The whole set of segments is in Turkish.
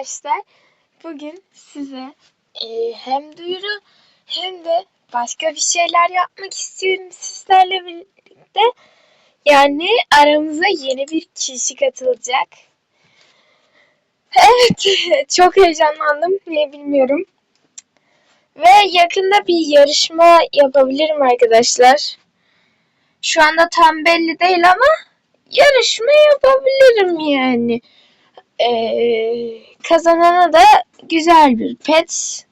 arkadaşlar. Bugün size e, hem duyuru hem de başka bir şeyler yapmak istiyorum sizlerle birlikte. Yani aramıza yeni bir kişi katılacak. Evet, çok heyecanlandım. Niye bilmiyorum. Ve yakında bir yarışma yapabilirim arkadaşlar. Şu anda tam belli değil ama yarışma yapabilirim yani. Ee, kazanana da güzel bir pet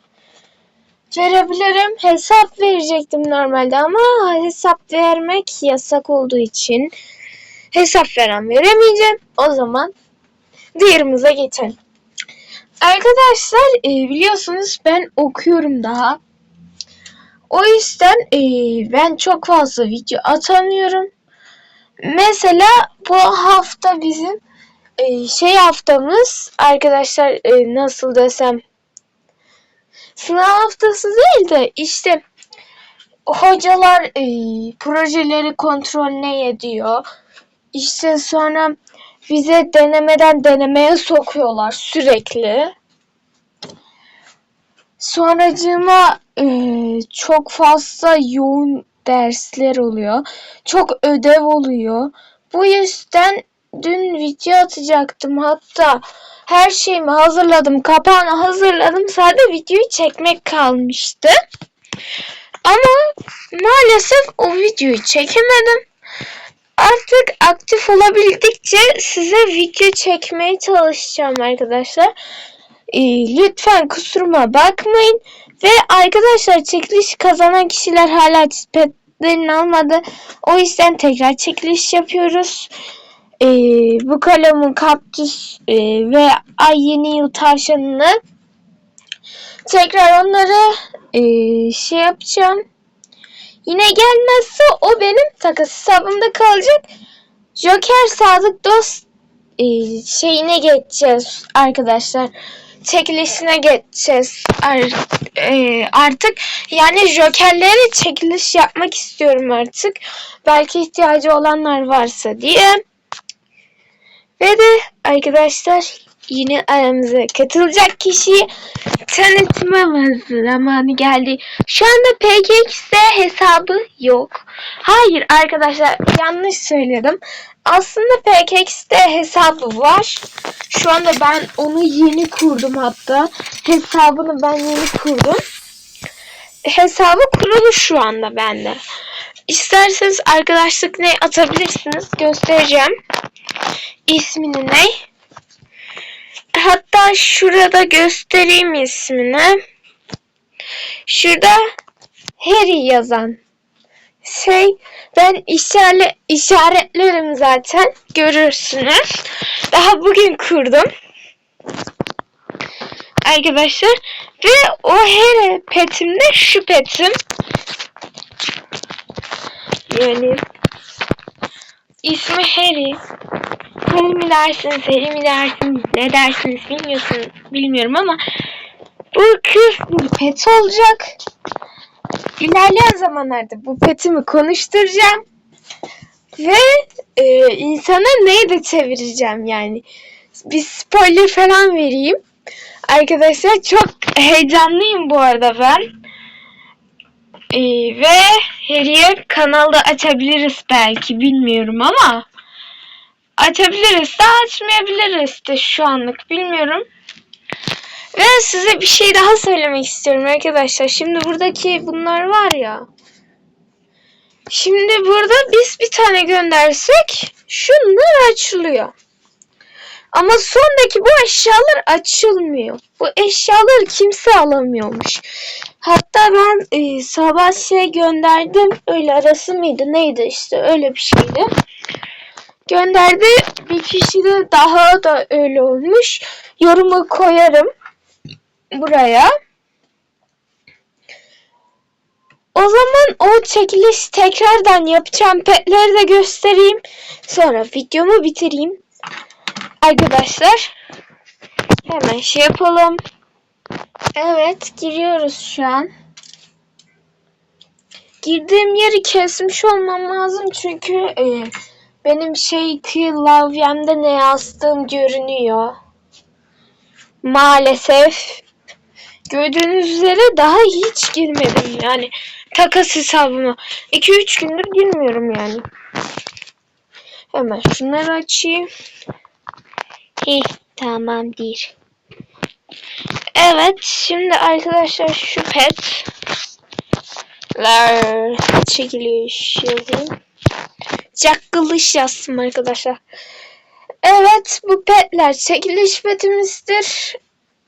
verebilirim. Hesap verecektim normalde ama hesap vermek yasak olduğu için hesap veren veremeyeceğim. O zaman diğerimize geçelim. Arkadaşlar e, biliyorsunuz ben okuyorum daha. O yüzden e, ben çok fazla video atamıyorum. Mesela bu hafta bizim e, şey haftamız arkadaşlar e, nasıl desem sınav haftası değil de işte hocalar e, projeleri kontrolüne ediyor. İşte sonra bize denemeden denemeye sokuyorlar sürekli. Sonracığıma e, çok fazla yoğun dersler oluyor. Çok ödev oluyor. Bu yüzden dün video atacaktım. Hatta her şeyimi hazırladım. Kapağını hazırladım. Sadece videoyu çekmek kalmıştı. Ama maalesef o videoyu çekemedim. Artık aktif olabildikçe size video çekmeye çalışacağım arkadaşlar. Ee, lütfen kusuruma bakmayın. Ve arkadaşlar çekiliş kazanan kişiler hala petlerini almadı. O yüzden tekrar çekiliş yapıyoruz. Ee, bu kalemin kaktüs e, ve ay yeni yıl tavşanını tekrar onları e, şey yapacağım. Yine gelmezse o benim takas hesabımda kalacak. Joker Sadık Dost e, şeyine geçeceğiz arkadaşlar. Çekilişine geçeceğiz e, artık. Yani Joker'lere çekiliş yapmak istiyorum artık. Belki ihtiyacı olanlar varsa diye. De arkadaşlar yine aramıza katılacak kişiyi tanıtmamız zamanı geldi. Şu anda PKX'de hesabı yok. Hayır arkadaşlar yanlış söyledim. Aslında PKX'de hesabı var. Şu anda ben onu yeni kurdum hatta. Hesabını ben yeni kurdum. Hesabı kurulu şu anda bende. İsterseniz arkadaşlık ne atabilirsiniz göstereceğim. İsmini ne? Hatta şurada göstereyim ismini. Şurada Harry yazan şey ben işaret, işaretlerim zaten görürsünüz. Daha bugün kurdum. Arkadaşlar ve o Harry petimde şu petim. Yani ismi Harry. Harry mi dersiniz, Harry mi dersiniz, ne dersiniz bilmiyorsunuz, bilmiyorum ama bu kız bir pet olacak. İlerleyen zamanlarda bu petimi konuşturacağım. Ve e, insana neyi de çevireceğim yani. Bir spoiler falan vereyim. Arkadaşlar çok heyecanlıyım bu arada ben. E, ve Harry'e kanalda açabiliriz belki bilmiyorum ama açabiliriz de açmayabiliriz de şu anlık bilmiyorum. Ve size bir şey daha söylemek istiyorum arkadaşlar. Şimdi buradaki bunlar var ya. Şimdi burada biz bir tane göndersek şunlar açılıyor. Ama sondaki bu eşyalar açılmıyor. Bu eşyaları kimse alamıyormuş. Hatta ben e, sabah şey gönderdim. Öyle arası mıydı neydi işte öyle bir şeydi. Gönderdi. Bir kişi de daha da öyle olmuş. Yorumu koyarım buraya. O zaman o çekiliş tekrardan yapacağım petleri de göstereyim. Sonra videomu bitireyim. Arkadaşlar hemen şey yapalım. Evet giriyoruz şu an. Girdiğim yeri kesmiş olmam lazım çünkü e, benim şey klavyemde ne yazdığım görünüyor. maalesef. Gördüğünüz üzere daha hiç girmedim yani. Takas hesabıma. 2-3 gündür girmiyorum yani. Hemen şunları açayım. Hih tamamdır. Evet şimdi arkadaşlar şu petler çekiliş yazayım Jackalish yazsın arkadaşlar Evet bu petler çekiliş petimizdir.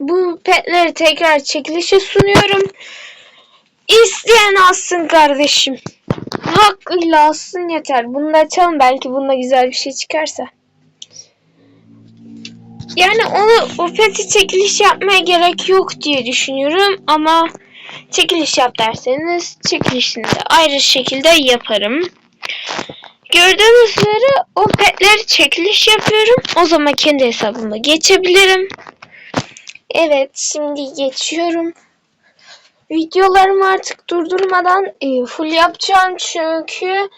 Bu petleri tekrar çekilişe sunuyorum. İsteyen alsın kardeşim. Hakkıyla alsın yeter. Bunu da açalım belki bunda güzel bir şey çıkarsa. Yani onu o peti çekiliş yapmaya gerek yok diye düşünüyorum ama çekiliş yap derseniz çekilişini de ayrı şekilde yaparım. Gördüğünüz üzere o petleri çekiliş yapıyorum. O zaman kendi hesabıma geçebilirim. Evet şimdi geçiyorum. Videolarımı artık durdurmadan e, full yapacağım çünkü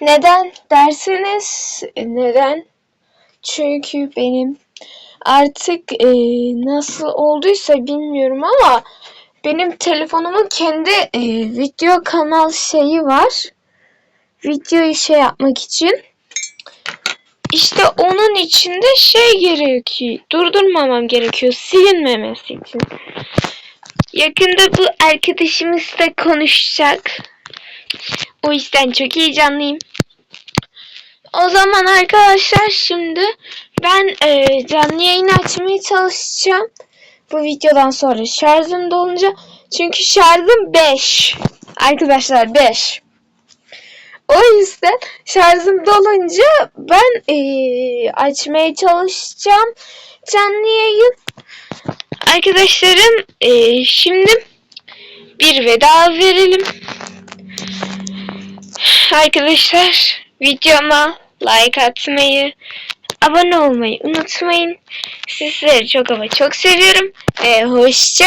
neden derseniz e, neden? Çünkü benim artık e, nasıl olduysa bilmiyorum ama benim telefonumun kendi video kanal şeyi var videoyu şey yapmak için. İşte onun içinde şey gerekiyor. Durdurmamam gerekiyor. Silinmemesi için. Yakında bu arkadaşımız da konuşacak. O yüzden çok heyecanlıyım. O zaman arkadaşlar şimdi ben e, canlı yayın açmaya çalışacağım. Bu videodan sonra şarjım dolunca. Çünkü şarjım 5. Arkadaşlar 5. O yüzden şarjım dolunca ben eee, açmaya çalışacağım canlı yayın. Arkadaşlarım eee, şimdi bir veda verelim. Arkadaşlar videoma like atmayı, abone olmayı unutmayın. Sizleri çok ama çok seviyorum. Ve hoşça.